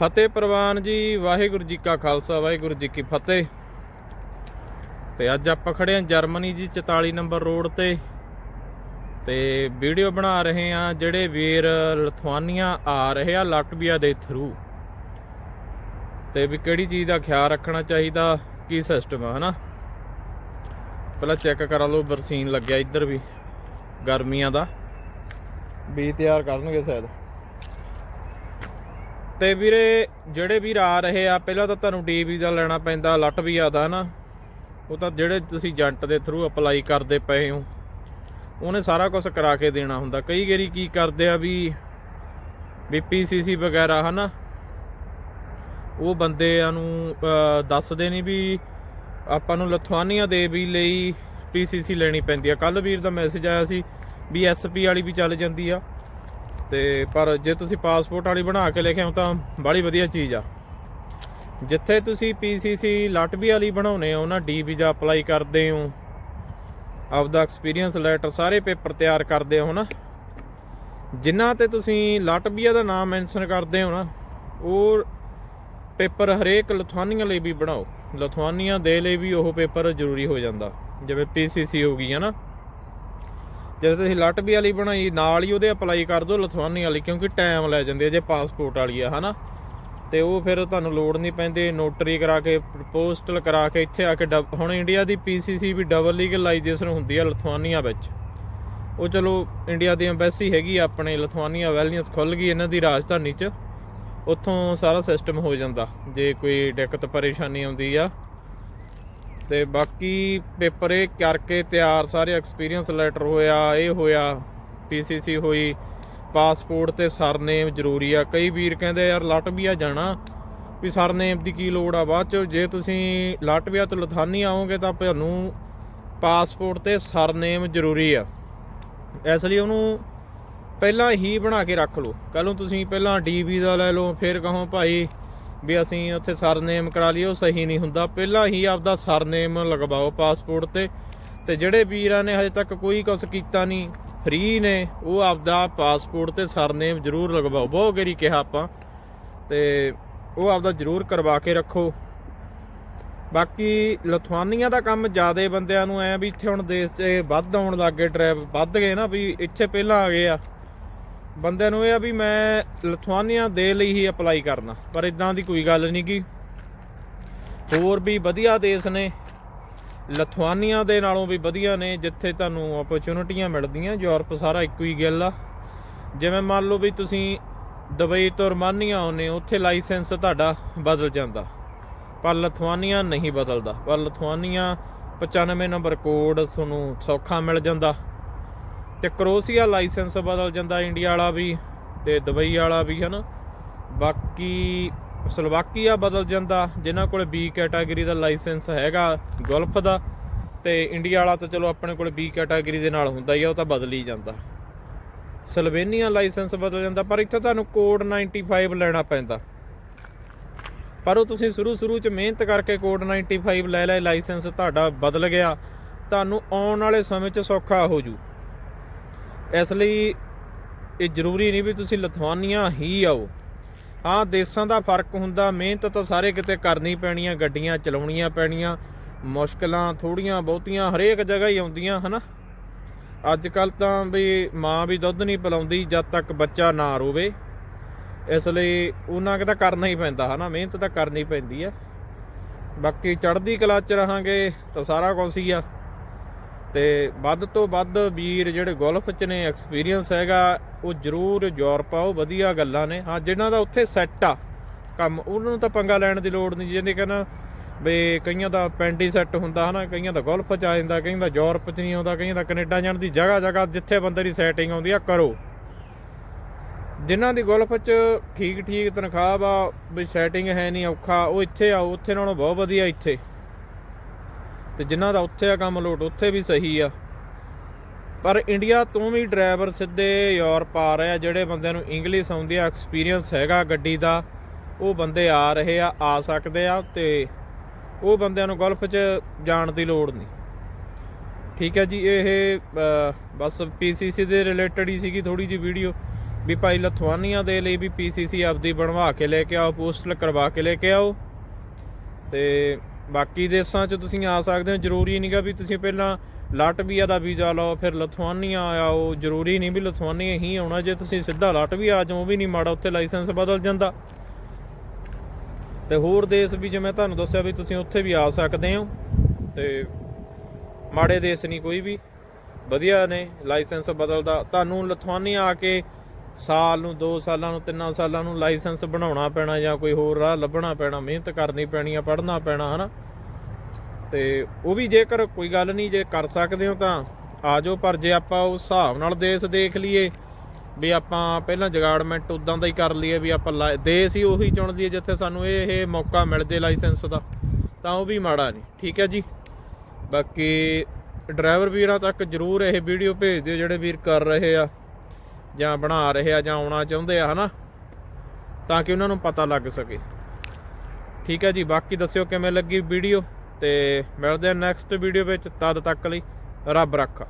ਫਤਿਹ ਪ੍ਰਵਾਨ ਜੀ, ਵਾਹਿਗੁਰੂ ਜੀ ਕਾ ਖਾਲਸਾ, ਵਾਹਿਗੁਰੂ ਜੀ ਕੀ ਫਤਿਹ। ਤੇ ਅੱਜ ਆਪਾਂ ਖੜੇ ਹਾਂ ਜਰਮਨੀ ਜੀ 44 ਨੰਬਰ ਰੋਡ ਤੇ। ਤੇ ਵੀਡੀਓ ਬਣਾ ਰਹੇ ਆ ਜਿਹੜੇ ਵੀਰ ਲਥਵਾਨੀਆ ਆ ਰਹੇ ਆ ਲਟਵੀਆ ਦੇ ਥਰੂ ਤੇ ਵੀ ਕਿਹੜੀ ਚੀਜ਼ ਦਾ ਖਿਆਲ ਰੱਖਣਾ ਚਾਹੀਦਾ, ਕੀ ਸਿਸਟਮ ਆ, ਹਨਾ? ਪਹਿਲਾਂ ਚੈੱਕ ਕਰਾ ਲਓ, ਬਰਸੀਨ ਲੱਗਿਆ ਇੱਧਰ ਵੀ, ਗਰਮੀਆਂ ਦਾ। ਵੀ ਤਿਆਰ ਕਰਨਗੇ ਸ਼ਾਇਦ। ਤੇ ਵੀਰੇ, ਜਿਹੜੇ ਵੀਰ ਆ ਰਹੇ ਆ, ਪਹਿਲਾਂ ਤਾਂ ਤੁਹਾਨੂੰ ਡੀ ਵੀਜ਼ਾ ਲੈਣਾ ਪੈਂਦਾ ਲਟਵੀਆ ਦਾ ਨਾ। ਉਹ ਤਾਂ ਜਿਹੜੇ ਤੁਸੀਂ ਏਜੰਟ ਦੇ ਥਰੂ ਅਪਲਾਈ ਕਰਦੇ ਪਏ ਹੋ, ਉਹਨੇ ਸਾਰਾ ਕੁਝ ਕਰਾ ਕੇ ਦੇਣਾ ਹੁੰਦਾ। ਕਈ ਵਾਰੀ ਕੀ ਕਰਦੇ ਆ ਵੀ ਵੀ ਪੀਸੀਸੀ ਵਗੈਰਾ, ਹਨਾ? ਉਹ ਬੰਦਿਆਂ ਨੂੰ ਦੱਸਦੇ ਨਹੀਂ ਵੀ ਆਪਾਂ ਨੂੰ ਲਥਵਾਨੀਆਂ ਦੇ ਵੀ ਲਈ ਪੀਸੀਸੀ ਲੈਣੀ ਪੈਂਦੀ ਆ। ਕੱਲ ਵੀਰ ਦਾ ਮੈਸੇਜ ਆਇਆ ਸੀ ਵੀ ਐਸਪੀ ਵਾਲੀ ਵੀ ਚੱਲ ਜਾਂਦੀ ਆ। ਤੇ ਪਰ ਜੇ ਤੁਸੀਂ ਪਾਸਪੋਰਟ ਵਾਲੀ ਬਣਾ ਕੇ ਲਿਖਿਆ ਹੋ ਤਾਂ ਬੜੀ ਵਧੀਆ ਚੀਜ਼ ਆ। ਜਿੱਥੇ ਤੁਸੀਂ ਪੀਸੀਸੀ ਲਟਵੀ ਲਈ ਬਣਾਉਨੇ ਹੋ ਨਾ ਡੀ ਵੀਜ਼ਾ ਅਪਲਾਈ ਕਰਦੇ ਹੋ। ਆਪਦਾ ਐਕਸਪੀਰੀਅੰਸ ਲੈਟਰ ਸਾਰੇ ਪੇਪਰ ਤਿਆਰ ਕਰਦੇ ਹੋ ਨਾ। ਜਿਨ੍ਹਾਂ ਤੇ ਤੁਸੀਂ ਲਟਵੀਆ ਦਾ ਨਾਮ ਮੈਂਸ਼ਨ ਕਰਦੇ ਹੋ ਨਾ, ਉਹ ਪੇਪਰ ਹਰੇਕ ਲਥਵਾਨੀਆਂ ਲਈ ਵੀ ਬਣਾਓ। ਲਥਵਾਨੀਆਂ ਦੇ ਲਈ ਵੀ ਉਹ ਪੇਪਰ ਜ਼ਰੂਰੀ ਹੋ ਜਾਂਦਾ। ਜਿਵੇਂ ਪੀਸੀਸੀ ਹੋ ਗਈ ਹੈ ਨਾ। ਜਦੋਂ ਤੁਸੀਂ ਲਟਵੀ ਵਾਲੀ ਬਣਾਈ, ਨਾਲ ਹੀ ਉਹਦੇ ਅਪਲਾਈ ਕਰ ਦਿਓ ਲਥਵਾਨੀ ਵਾਲੀ, ਕਿਉਂਕਿ ਟਾਈਮ ਲੈ ਜਾਂਦੀ ਹੈ ਜੇ ਪਾਸਪੋਰਟ ਵਾਲੀ ਆ, ਹਨਾ? ਤੇ ਉਹ ਫਿਰ ਤੁਹਾਨੂੰ ਲੋੜ ਨਹੀਂ ਪੈਂਦੀ ਨੋਟਰੀ ਕਰਾ ਕੇ ਪੋਸਟਲ ਕਰਾ ਕੇ ਇੱਥੇ ਆ ਕੇ ਡਬ- ਹੁਣ ਇੰਡੀਆ ਦੀ ਪੀਸੀਸੀ ਵੀ ਡਬਲ ਲੀਗਲਾਈਜੇਸ਼ਨ ਹੁੰਦੀ ਆ ਲਥਵਾਨੀਆ ਵਿੱਚ। ਉਹ ਚਲੋ ਇੰਡੀਆ ਦੀ ਐਮਬੈਸੀ ਹੈਗੀ ਆਪਣੇ ਲਥਵਾਨੀਆ ਵੈਲੀਅੰਸ ਖੁੱਲ ਗਈ ਇਹਨਾਂ ਦੀ ਰਾਜਧਾਨੀ 'ਚ। ਉੱਥੋਂ ਸਾਰਾ ਸਿਸਟਮ ਹੋ ਜਾਂਦਾ, ਜੇ ਕੋਈ ਦਿੱਕਤ, ਪਰੇਸ਼ਾਨੀ ਆਉਂਦੀ ਆ ਤੇ ਬਾਕੀ ਪੇਪਰ ਇਹ ਕਰਕੇ ਤਿਆਰ, ਸਾਰੇ ਐਕਸਪੀਰੀਅੰਸ ਲੈਟਰ ਹੋਇਆ, ਇਹ ਹੋਇਆ ਪੀਸੀਸੀ ਹੋਈ ਪਾਸਪੋਰਟ ਤੇ ਸਰਨੇਮ ਜ਼ਰੂਰੀ ਆ। ਕਈ ਵੀਰ ਕਹਿੰਦੇ ਯਾਰ ਲਟਵੀਆ ਜਾਣਾ, ਵੀ ਸਰਨੇਮ ਦੀ ਕੀ ਲੋੜ ਆ ਬਾਅਦ ਚ। ਜੇ ਤੁਸੀਂ ਲਟਵੀਆ ਤੋਂ ਲਥਾਨੀ ਆਓਗੇ ਤਾਂ ਤੁਹਾਨੂੰ ਪਾਸਪੋਰਟ ਤੇ ਸਰਨੇਮ ਜ਼ਰੂਰੀ ਆ। ਇਸ ਲਈ ਉਹਨੂੰ ਪਹਿਲਾਂ ਹੀ ਬਣਾ ਕੇ ਰੱਖ ਲਓ। ਕੱਲ ਨੂੰ ਤੁਸੀਂ ਪਹਿਲਾਂ ਡੀ ਵੀਜ਼ਾ ਲੈ ਲਓ, ਫਿਰ ਕਹੋ ਭਾਈ ਵੀ ਅਸੀਂ ਉੱਥੇ ਸਰਨੇਮ ਕਰਾ ਲਈਏ, ਉਹ ਸਹੀ ਨਹੀਂ ਹੁੰਦਾ। ਪਹਿਲਾਂ ਹੀ ਆਪਦਾ ਸਰਨੇਮ ਲਗਵਾਓ ਪਾਸਪੋਰਟ ਤੇ। ਤੇ ਜਿਹੜੇ ਵੀਰਾਂ ਨੇ ਹਜੇ ਤੱਕ ਕੋਈ ਕੁਛ ਕੀਤਾ ਨਹੀਂ, ਫ੍ਰੀ ਨੇ, ਉਹ ਆਪਦਾ ਪਾਸਪੋਰਟ ਤੇ ਸਰਨੇਮ ਜ਼ਰੂਰ ਲਗਵਾਓ। ਬਹੁਤ ਗਰੀ ਕਿਹਾ ਆਪਾਂ। ਤੇ ਉਹ ਆਪਦਾ ਜ਼ਰੂਰ ਕਰਵਾ ਕੇ ਰੱਖੋ। ਬਾਕੀ ਲਥਵਾਨੀਆਂ ਦਾ ਕੰਮ ਜ਼ਿਆਦੇ ਬੰਦਿਆਂ ਨੂੰ ਐ ਵੀ ਇੱਥੇ ਹੁਣ ਦੇਸ਼ 'ਚ ਵੱਧ ਆਉਣ ਲੱਗੇ ਡਰਾਈਵ ਵੱਧ ਗਏ ਨਾ, ਵੀ ਇੱਥੇ ਪਹਿਲਾਂ ਆ ਗਏ ਆ। ਬੰਦਿਆਂ ਨੂੰ ਇਹ ਆ ਵੀ ਮੈਂ ਲਥਵਾਨੀਆਂ ਦੇ ਲਈ ਹੀ ਅਪਲਾਈ ਕਰਨਾ, ਪਰ ਇਦਾਂ ਦੀ ਕੋਈ ਗੱਲ ਨਹੀਂ ਗੀ। ਹੋਰ ਵੀ ਵਧੀਆ ਦੇਸ਼ ਨੇ, ਲਥਵਾਨੀਆਂ ਦੇ ਨਾਲੋਂ ਵੀ ਵਧੀਆ ਨੇ, ਜਿੱਥੇ ਤੁਹਾਨੂੰ ਓਪਰਚੁਨਿਟੀਆਂ ਮਿਲਦੀਆਂ, ਯੂਰਪ ਸਾਰਾ ਇੱਕੋ ਹੀ ਗੱਲ ਆ। ਜਿਵੇਂ ਮੰਨ ਲਓ ਵੀ ਤੁਸੀਂ ਦੁਬਈ ਤੋਂ ਰਮਾਨੀਆਂ ਆਉਨੇ ਉੱਥੇ ਲਾਇਸੈਂਸ ਤੁਹਾਡਾ ਬਦਲ ਜਾਂਦਾ। ਪਰ ਲਥਵਾਨੀਆਂ ਨਹੀਂ ਬਦਲਦਾ, ਪਰ ਲਥਵਾਨੀਆਂ 95 ਨੰਬਰ ਕੋਡ ਤੁਹਾਨੂੰ ਸੌਖਾ ਮਿਲ ਜਾਂਦਾ। ਤੇ ਕਰੋਸੀਆ ਲਾਇਸੈਂਸ ਬਦਲ ਜਾਂਦਾ ਇੰਡੀਆ ਵਾਲਾ ਵੀ ਤੇ ਦੁਬਈ ਵਾਲਾ ਵੀ, ਹਨਾ? ਬਾਕੀ ਸਲੋਵਾਕੀਆ ਬਦਲ ਜਾਂਦਾ, ਜਿਨ੍ਹਾਂ ਕੋਲ ਬੀ ਕੈਟਾਗਰੀ ਦਾ ਲਾਇਸੈਂਸ ਹੈਗਾ ਗੋਲਫ ਦਾ, ਤੇ ਇੰਡੀਆ ਵਾਲਾ ਤਾਂ ਚਲੋ ਆਪਣੇ ਕੋਲ ਬੀ ਕੈਟਾਗਰੀ ਦੇ ਨਾਲ ਹੁੰਦਾ ਹੀ ਆ, ਉਹ ਤਾਂ ਬਦਲ ਹੀ ਜਾਂਦਾ। ਸਲੋਵੇਨੀਆ ਲਾਇਸੈਂਸ ਬਦਲ ਜਾਂਦਾ, ਪਰ ਇੱਥੇ ਤੁਹਾਨੂੰ ਕੋਡ 95 ਲੈਣਾ ਪੈਂਦਾ। ਪਰ ਉਹ ਤੁਸੀਂ ਸ਼ੁਰੂ ਸ਼ੁਰੂ ਚ ਮਿਹਨਤ ਕਰਕੇ ਕੋਡ 95 ਲੈ ਲੈ ਲਾਇਸੈਂਸ ਤੁਹਾਡਾ ਬਦਲ ਗਿਆ, ਤੁਹਾਨੂੰ ਆਉਣ ਵਾਲੇ ਸਮੇਂ 'ਚ ਸੌਖਾ ਹੋ ਜੂ। ਇਸ ਲਈ ਇਹ ਜ਼ਰੂਰੀ ਨਹੀਂ ਵੀ ਤੁਸੀਂ ਲਥਵਾਨੀਆਂ ਹੀ ਆਓ। ਹਾਂ, ਦੇਸ਼ਾਂ ਦਾ ਫ਼ਰਕ ਹੁੰਦਾ, ਮਿਹਨਤ ਤਾਂ ਸਾਰੇ ਕਿਤੇ ਕਰਨੀ ਪੈਣੀ ਪੈਣੀਆਂ, ਗੱਡੀਆਂ ਚਲਾਉਣੀਆਂ ਪੈਣੀਆਂ, ਮੁਸ਼ਕਲਾਂ ਥੋੜੀਆਂ ਬਹੁਤੀਆਂ ਹਰੇਕ ਜਗ੍ਹਾ ਹੀ ਆਉਂਦੀਆਂ, ਹਨਾ? ਅੱਜ ਕੱਲ ਤਾਂ ਵੀ ਮਾਂ ਵੀ ਦੁੱਧ ਨਹੀਂ ਪਿਲਾਉਂਦੀ ਜਦ ਤੱਕ ਬੱਚਾ ਨਾ ਰੋਵੇ। ਇਸ ਲਈ ਉਹਨਾਂ ਕਿਤਾ ਕਰਨਾ ਹੀ ਪੈਂਦਾ, ਹਨਾ? ਮਿਹਨਤ ਤਾਂ ਕਰਨੀ ਪੈਂਦੀ ਆ। ਬਾਕੀ ਚੜ੍ਹਦੀ ਕਲਾ ਚ ਰਹਾਂਗੇ ਤਾਂ ਸਾਰਾ ਕੁਝ ਹੀ ਆ। ਤੇ ਵੱਧ ਤੋਂ ਵੱਧ ਵੀਰ ਜਿਹੜੇ ਗੋਲਫ ਚ ਨੇ ਐਕਸਪੀਰੀਅੰਸ ਹੈਗਾ, ਉਹ ਜ਼ਰੂਰ ਯੂਰਪ ਆਓ ਵਧੀਆ ਗੱਲਾਂ ਨੇ। ਹਾਂ, ਜਿਨ੍ਹਾਂ ਦਾ ਉੱਥੇ ਸੈੱਟ ਆ ਕੰਮ, ਉਹਨਾਂ ਨੂੰ ਤਾਂ ਪੰਗਾ ਲੈਣ ਦੀ ਲੋੜ ਨਹੀਂ, ਜਿਹਨੇ ਕਹਿੰਦਾ ਵੀ ਕਈਆਂ ਦਾ ਪਿੰਡ ਸੈੱਟ ਹੁੰਦਾ, ਹਨਾ, ਕਈਆਂ ਦਾ ਗੋਲਫ ਚ ਆ ਜਾਂਦਾ, ਕਈਆਂ ਦਾ ਯੂਰਪ ਚ ਨਹੀਂ ਆਉਂਦਾ, ਕਈਆਂ ਦਾ ਕੈਨੇਡਾ ਜਾਣ ਦੀ ਜਗ੍ਹਾ ਜਗ੍ਹਾ ਜਿੱਥੇ ਬੰਦੇ ਦੀ ਸੈਟਿੰਗ ਆਉਂਦੀ ਆ, ਕਰੋ। ਜਿਨ੍ਹਾਂ ਦੀ ਗੋਲਫ ਚ ਠੀਕ ਠੀਕ ਤਨਖਾਹ ਆ ਵੀ ਸੈਟਿੰਗ ਹੈ ਨਹੀਂ ਔਖਾ, ਉਹ ਇੱਥੇ ਆਓ, ਉੱਥੇ ਨਾਲੋਂ ਬਹੁਤ ਵਧੀਆ ਇੱਥੇ। ਤੇ ਜਿਨ੍ਹਾਂ ਦਾ ਉੱਥੇ ਆ ਕੰਮ ਲੋਟ ਉੱਥੇ ਵੀ ਸਹੀ ਆ। ਪਰ ਇੰਡੀਆ ਤੋਂ ਵੀ ਡਰਾਈਵਰ ਸਿੱਧੇ ਯੂਰਪ ਆ ਰਹੇ ਆ ਜਿਹੜੇ ਬੰਦਿਆਂ ਨੂੰ ਇੰਗਲਿਸ਼ ਆਉਂਦੀ ਆ ਐਕਸਪੀਰੀਅੰਸ ਹੈਗਾ ਗੱਡੀ ਦਾ ਉਹ ਬੰਦੇ ਆ ਰਹੇ ਆ ਆ ਸਕਦੇ ਆ ਤੇ ਉਹ ਬੰਦਿਆਂ ਨੂੰ ਗਲਫ 'ਚ ਜਾਣ ਦੀ ਲੋੜ ਨਹੀਂ। ਠੀਕ ਹੈ ਜੀ ਇਹ ਅਹ, ਬਸ ਪੀਸੀਸੀ ਦੇ ਰਿਲੇਟਡ ਹੀ ਸੀਗੀ ਥੋੜੀ ਜੀ ਵੀਡੀਓ ਵੀ ਭਾਈ ਲਥਵਾਨੀਆਂ ਦੇ ਲਈ ਵੀ ਪੀਸੀਸੀ ਆਪਦੀ ਬਣਵਾ ਕੇ ਲੈ ਕੇ ਆਓ ਪੋਸਟਲ ਕਰਵਾ ਕੇ ਲੈ ਕੇ ਆਓ। ਤੇ ਬਾਕੀ ਦੇਸ਼ਾਂ 'ਚ ਤੁਸੀਂ ਆ ਸਕਦੇ ਹੋ, ਜ਼ਰੂਰੀ ਨਹੀਂਗਾ ਵੀ ਤੁਸੀਂ ਪਹਿਲਾਂ ਲਾਟਵੀਆ ਦਾ ਵੀਜ਼ਾ ਲਓ, ਫਿਰ ਲਥਵਾਨੀਆ ਆਓ, ਜ਼ਰੂਰੀ ਨਹੀਂ ਵੀ ਲਥਵਾਨੀਆ ਹੀ ਆਉਣਾ, ਜੇ ਤੁਸੀਂ ਸਿੱਧਾ ਲਾਟਵੀਆ ਆ ਜਾਓ ਵੀ ਨਹੀਂ ਮਾੜਾ ਉੱਥੇ ਲਾਇਸੈਂਸ ਬਦਲ ਜਾਂਦਾ। ਤੇ ਹੋਰ ਦੇਸ਼ ਵੀ ਜਿਵੇਂ ਤੁਹਾਨੂੰ ਦੱਸਿਆ ਵੀ ਤੁਸੀਂ ਉੱਥੇ ਵੀ ਆ ਸਕਦੇ ਹੋ, ਤੇ ਮਾੜੇ ਦੇਸ਼ ਨਹੀਂ ਕੋਈ ਵੀ, ਵਧੀਆ ਨੇ ਲਾਇਸੈਂਸ ਬਦਲਦਾ। ਤੁਹਾਨੂੰ ਲਥਵਾਨੀਆ ਆ ਕੇ ਸਾਲ ਨੂੰ 2 ਸਾਲਾਂ ਨੂੰ 3 ਸਾਲਾਂ ਨੂੰ ਲਾਇਸੈਂਸ ਬਣਾਉਣਾ ਪੈਣਾ ਜਾਂ ਕੋਈ ਹੋਰ ਰਾਹ ਲੱਭਣਾ ਪੈਣਾ, ਮਿਹਨਤ ਕਰਨੀ ਪੈਣੀ ਆ, ਪੜ੍ਹਨਾ ਪੈਣਾ, ਹਨਾ? ਤੇ ਉਹ ਵੀ ਜੇਕਰ ਕੋਈ ਗੱਲ ਨਹੀਂ, ਜੇ ਕਰ ਸਕਦੇ ਹੋ ਤਾਂ ਆ ਜਾਓ, ਪਰ ਜੇ ਆਪਾਂ ਉਸ ਹਿਸਾਬ ਨਾਲ ਦੇਸ਼ ਦੇਖ ਲਈਏ ਵੀ ਆਪਾਂ ਪਹਿਲਾਂ ਜਗਾੜਮੈਂਟ ਉਦਾਂ ਦਾ ਹੀ ਕਰ ਲਈਏ ਵੀ ਆਪਾਂ ਲਾ- ਦੇਸ਼ ਹੀ ਉਹੀ ਚੁਣ ਲਈਏ ਜਿੱਥੇ ਸਾਨੂੰ ਇਹ ਇਹ ਮੌਕਾ ਮਿਲ ਜੇ ਲਾਇਸੈਂਸ ਦਾ, ਤਾਂ ਉਹ ਵੀ ਮਾੜਾ ਨਹੀਂ, ਠੀਕ ਹੈ ਜੀ? ਬਾਕੀ ਡਰਾਈਵਰ ਵੀਰਾਂ ਤੱਕ ਜਰੂਰ ਇਹ ਵੀਡੀਓ ਭੇਜ ਦਿਓ ਜਿਹੜੇ ਵੀਰ ਕਰ ਰਹੇ ਆ। ਜਾਂ ਬਣਾ ਰਹੇ ਆ ਜਾਂ ਆਉਣਾ ਚਾਹੁੰਦੇ ਆ, ਹਨਾ? ਤਾਂ ਕਿ ਉਹਨਾਂ ਨੂੰ ਪਤਾ ਲੱਗ ਸਕੇ। ਠੀਕ ਹੈ ਜੀ, ਬਾਕੀ ਦੱਸਿਓ ਕਿਵੇਂ ਲੱਗੀ ਵੀਡੀਓ ਤੇ ਮਿਲਦੇ ਆ ਨੈਕਸਟ ਵੀਡੀਓ ਵਿੱਚ। ਤਦ ਤੱਕ ਲਈ ਰੱਬ ਰੱਖਾ।